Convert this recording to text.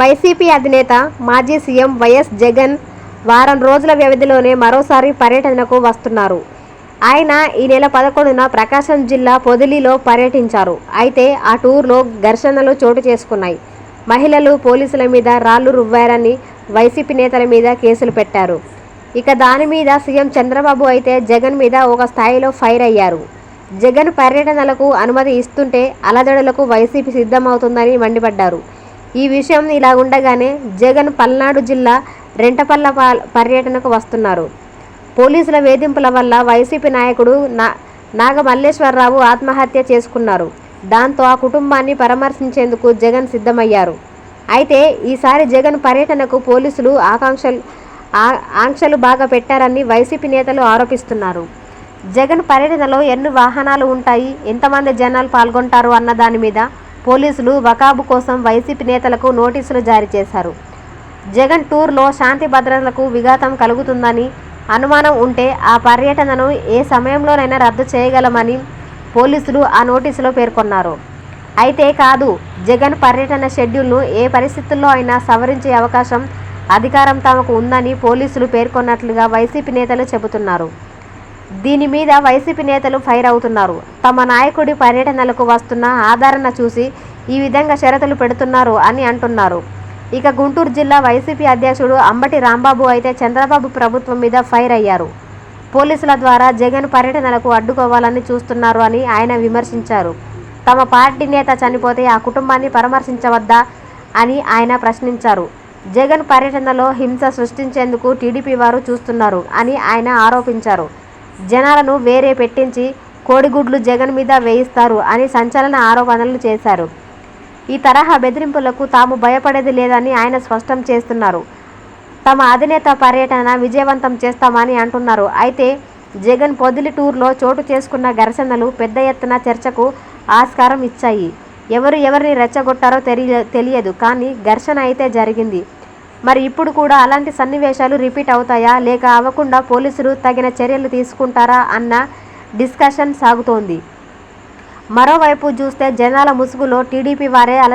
YCP అధినేత మాజీ CM YS Jagan వారం రోజుల వ్యవధిలోనే మరోసారి పర్యటనకు వస్తున్నారు. ఆయన ఈ నెల పదకొండున ప్రకాశం జిల్లా పొదిలిలో పర్యటించారు. అయితే ఆ టూర్లో ఘర్షణలు చోటు చేసుకున్నాయి. మహిళలు పోలీసుల మీద రాళ్ళు రువ్వారని వైసీపీ నేతల మీద కేసులు పెట్టారు. ఇక దాని మీద సీఎం చంద్రబాబు అయితే జగన్ మీద ఒక స్థాయిలో ఫైర్ అయ్యారు. జగన్ పర్యటనలకు అనుమతి ఇస్తుంటే అలజడులకు వైసీపీ సిద్ధమవుతుందని మండిపడ్డారు. ఈ విషయం ఇలా ఉండగానే జగన్ పల్నాడు జిల్లా రెంటపల్ల పర్యటనకు వస్తున్నారు. పోలీసుల వేధింపుల వల్ల వైసీపీ నాయకుడు నా నాగమల్లేశ్వరరావు ఆత్మహత్య చేసుకున్నారు. దాంతో ఆ కుటుంబాన్ని పరామర్శించేందుకు జగన్ సిద్ధమయ్యారు. అయితే ఈసారి జగన్ పర్యటనకు పోలీసులు ఆకాంక్షలు ఆ- ఆంక్షలు బాగా పెట్టారని వైసీపీ నేతలు ఆరోపిస్తున్నారు. జగన్ పర్యటనలో ఎన్ని వాహనాలు ఉంటాయి ఎంతమంది జనాలు పాల్గొంటారు అన్న దాని మీద పోలీసులు వకాబు కోసం వైసీపీ నేతలకు నోటీసులు జారీ చేశారు. జగన్ టూర్లో శాంతి భద్రతలకు విఘాతం కలుగుతుందని అనుమానం ఉంటే ఆ పర్యటనను ఏ సమయంలోనైనా రద్దు చేయగలమని పోలీసులు ఆ నోటీసులో పేర్కొన్నారు. అయితే కాదు జగన్ పర్యటన షెడ్యూల్ను ఏ పరిస్థితుల్లో అయినా సవరించే అవకాశం అధికారం తమకు ఉందని పోలీసులు పేర్కొన్నట్లుగా వైసీపీ నేతలు చెబుతున్నారు. దీని మీద వైసీపీ నేతలు ఫైర్ అవుతున్నారు. తమ నాయకుడి పర్యటనలకు వస్తున్న ఆదరణ చూసి ఈ విధంగా షరతులు పెడుతున్నారు అని అంటున్నారు. ఇక గుంటూరు జిల్లా వైసీపీ అధ్యక్షుడు అంబటి రాంబాబు అయితే చంద్రబాబు ప్రభుత్వం మీద ఫైర్ అయ్యారు. పోలీసుల ద్వారా జగన్ పర్యటనలకు అడ్డుకోవాలని చూస్తున్నారు అని ఆయన విమర్శించారు. తమ పార్టీ నేత చనిపోతే ఆ కుటుంబాన్ని పరామర్శించవద్దా అని ఆయన ప్రశ్నించారు. జగన్ పర్యటనలో హింస సృష్టించేందుకు టీడీపీ వారు చూస్తున్నారు అని ఆయన ఆరోపించారు. జనాలను వేరే పెట్టించి కోడిగుడ్లు జగన్ మీద వేయిస్తారు అని సంచలన ఆరోపణలు చేశారు. ఈ తరహా బెదిరింపులకు తాము భయపడేది లేదని ఆయన స్పష్టం చేస్తున్నారు. తమ అధినేత పర్యటన విజయవంతం చేస్తామని అంటున్నారు. అయితే జగన్ పొదిలి టూర్లో చోటు చేసుకున్న ఘర్షణలు పెద్ద ఎత్తున చర్చకు ఆస్కారం ఇచ్చాయి. ఎవరు ఎవరిని రెచ్చగొట్టారో తెలియ తెలియదు. కానీ ఘర్షణ అయితే జరిగింది. మరి ఇప్పుడు కూడా అలాంటి సన్నివేశాలు రిపీట్ అవుతాయా? లేక అవ్వకుండా పోలీసులు తగిన చర్యలు తీసుకుంటారా? అన్న డిస్కషన్ సాగుతోంది. మరోవైపు చూస్తే జనాల ముసుగులో టీడీపీ వారే అల